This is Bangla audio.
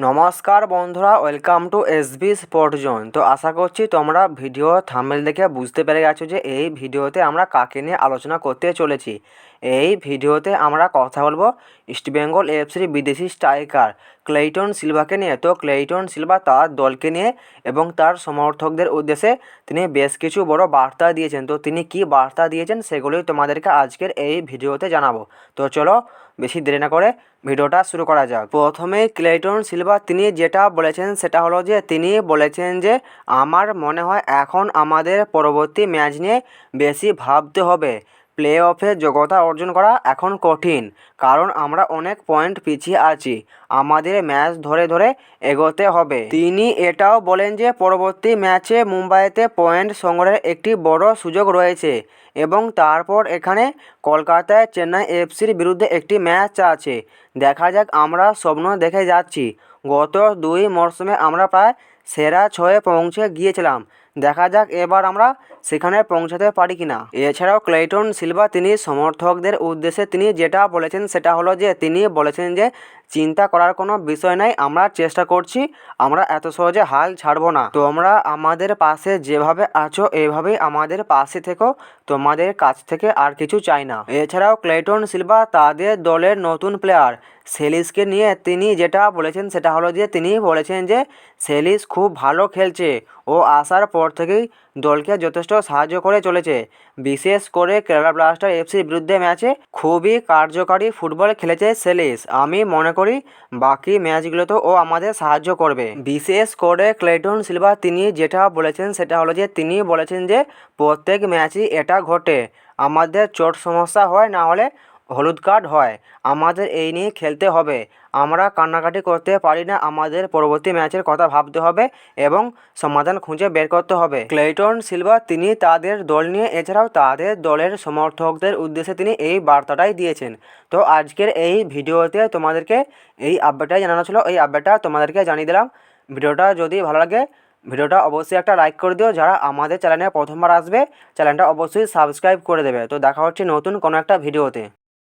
নমস্কার বন্ধুরা welcome to SB sport zone তো আশা করছি তোমরা ভিডিও থামেল দেখে বুঝতে পেরে গেছো যে এই ভিডিওতে আমরা কাকে নিয়ে আলোচনা করতে চলেছি। এই ভিডিওতে আমরা কথা বলব ইস্টবেঙ্গল এফসির বিদেশি স্ট্রাইকার ক্লেইটন সিলভাকে নিয়ে। তো ক্লেইটন সিলভা তার দলকে নিয়ে এবং তার সমর্থকদের উদ্দেশ্যে তিনি বেশ কিছু বড় বার্তা দিয়েছেন। তো তিনি কী বার্তা দিয়েছেন সেগুলোই তোমাদেরকে আজকের এই ভিডিওতে জানাব। তো চলো বেশি দেরি না করে ভিডিওটা শুরু করা যাক। প্রথমে ক্লেটন সিলভা তিনি যেটা বলেছেন সেটা হলো যে, তিনি বলেছেন যে, আমার মনে হয় এখন আমাদের পরবর্তী ম্যাচ নিয়ে বেশি ভাবতে হবে। প্লে অফে যোগ্যতা অর্জন করা এখন কঠিন। কারণ আমরা অনেক পয়েন্ট পিছিয়ে আছি। আমাদের ম্যাচ ধরে ধরে এগোতে হবে। তিনি এটাও বলেন যে পরবর্তী ম্যাচে মুম্বাইতে পয়েন্ট সংগ্রহের একটি বড় সুযোগ রয়েছে এবং তারপর এখানে কলকাতায় চেন্নাই এফসির বিরুদ্ধে একটি ম্যাচ আছে। দেখা যাক আমরা স্বপ্ন দেখে যাচ্ছি। গত দুই মরশুমে আমরা প্রায় সেরা ছয়ে পৌঁছে গিয়েছিলাম। দেখা যাক এবার আমরা সেখানে পৌঁছাতে পারি কিনা। এছাড়াও ক্লেটন সিলভা তিনি সমর্থকদের উদ্দেশ্যে তিনি যেটা বলেছেন সেটা হলো যে তিনি বলেছেন যে চিন্তা করার কোনো বিষয় নাই, আমরা চেষ্টা করছি, আমরা এত সহজে হাল ছাড়বো না। তোমরা আমাদের পাশে যেভাবে আছো, এভাবেই আমাদের পাশে থেকো, তোমাদের কাছ থেকে আর কিছু চাই না। এছাড়াও ক্লেটন সিলভা তাদের দলের নতুন প্লেয়ার। সেলিসকে নিয়ে তিনি যেটা বলেছেন, সেটা হলো যে, তিনি বলেছেন যে, সেলিস খুব ভালো খেলছে। ও আসার পর থেকেই দলকে যথেষ্ট সাহায্য করে চলেছে। বিশেষ করে কেরালা ব্লাস্টার এফসির বিরুদ্ধে ম্যাচে খুবই কার্যকারী ফুটবল খেলেছে সেলিস। আমি মনে করি বাকি ম্যাচগুলোতেও ও আমাদের সাহায্য করবে। বিশেষ করে ক্লেটন সিলভা তিনি যেটা বলেছেন সেটা হলো যে, তিনি বলেছেন যে, প্রত্যেক ম্যাচই এটা ঘটে। আমাদের চোট সমস্যা হয় না হলে হলুদ কার্ড হয়। আমাদের এই নিয়ে খেলতে হবে। আমরা কান্নাকাটি করতে পারি না। আমাদের পরবর্তী ম্যাচের কথা ভাবতে হবে এবং সমাধান খুঁজে বের করতে হবে। ক্লেটন সিলভা, তিনি তাদের দল নিয়ে, এছাড়াও তাদের দলের সমর্থকদের উদ্দেশ্যে তিনি এই বার্তাটাই দিয়েছেন। তো আজকের এই ভিডিওতে তোমাদেরকে এই আপডেটটাই জানানো ছিল। এই আপডেটটা তোমাদেরকে জানিয়ে দিলাম। ভিডিওটা যদি ভালো লাগে, ভিডিওটা অবশ্যই একটা লাইক করে দিও। যারা আমাদের চ্যানেলে প্রথমবার আসবে চ্যানেলটা অবশ্যই সাবস্ক্রাইব করে দেবে। তো দেখা হচ্ছে নতুন কোনো একটা ভিডিওতে।